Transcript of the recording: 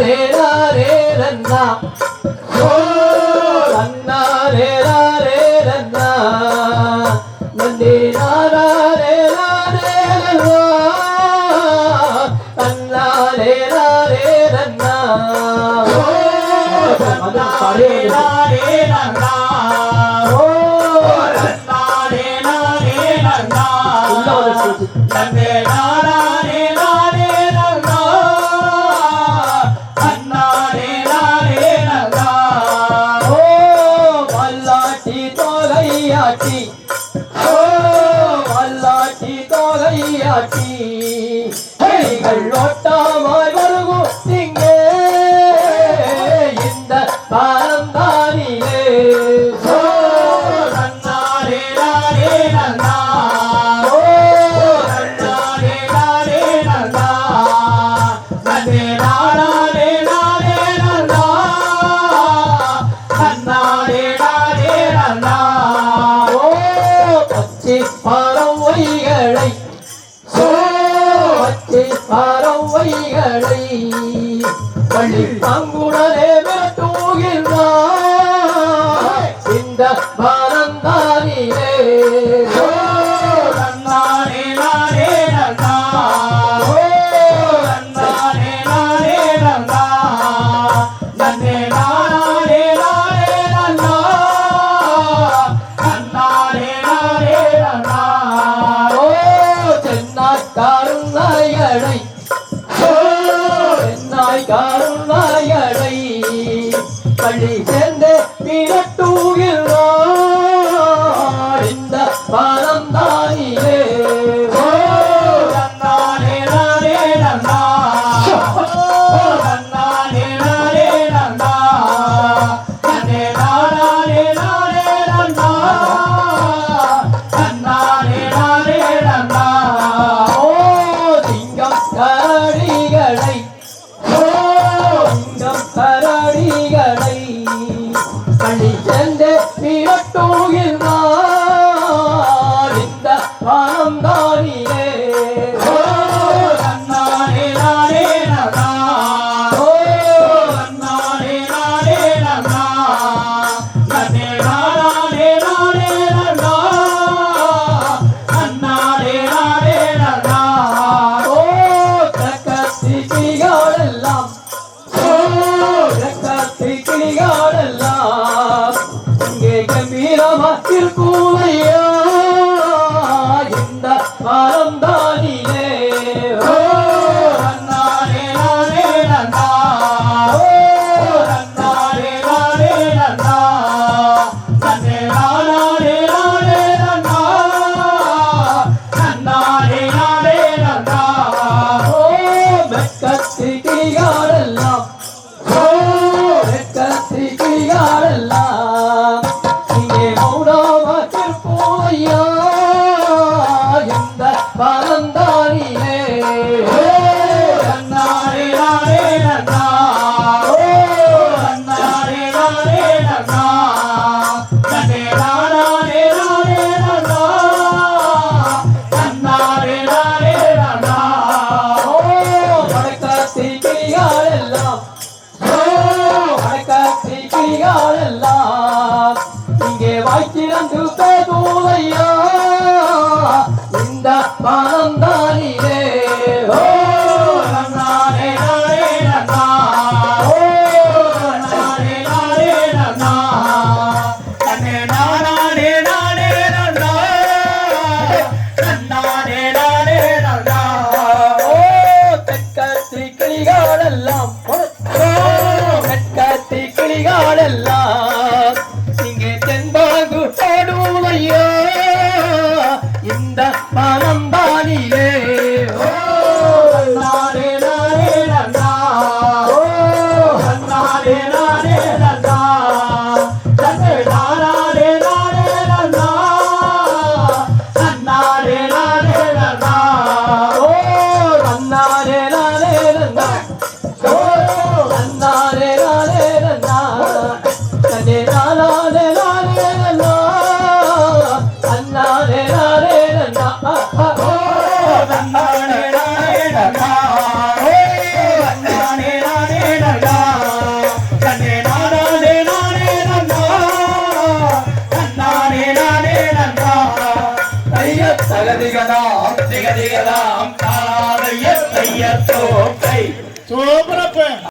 రే రే రన్న ఓ రన్న రే రే రన్న నంది నారా రే రే రన్న అన్న రే రే రన్న ఓ రన్న రే రే రన్న தலையாட்டி கைகள் ஓட்டமாய் வருவோம் இங்கே. இந்த பரந்தாரியே பழம் ஒய்களை பறவைகளை பள்ளி பங்குடனே தூகில்வார் இந்த காருந்தாயடை என்னாய் காருந்தாயடை பள்ளி சேர்ந்து திரட்டூகிறார் இந்த பால 사랑이가 God. சகதிகதாம் திகதிகதாம் தாரைய தைய தோக்கை. சூப்பரப்ப.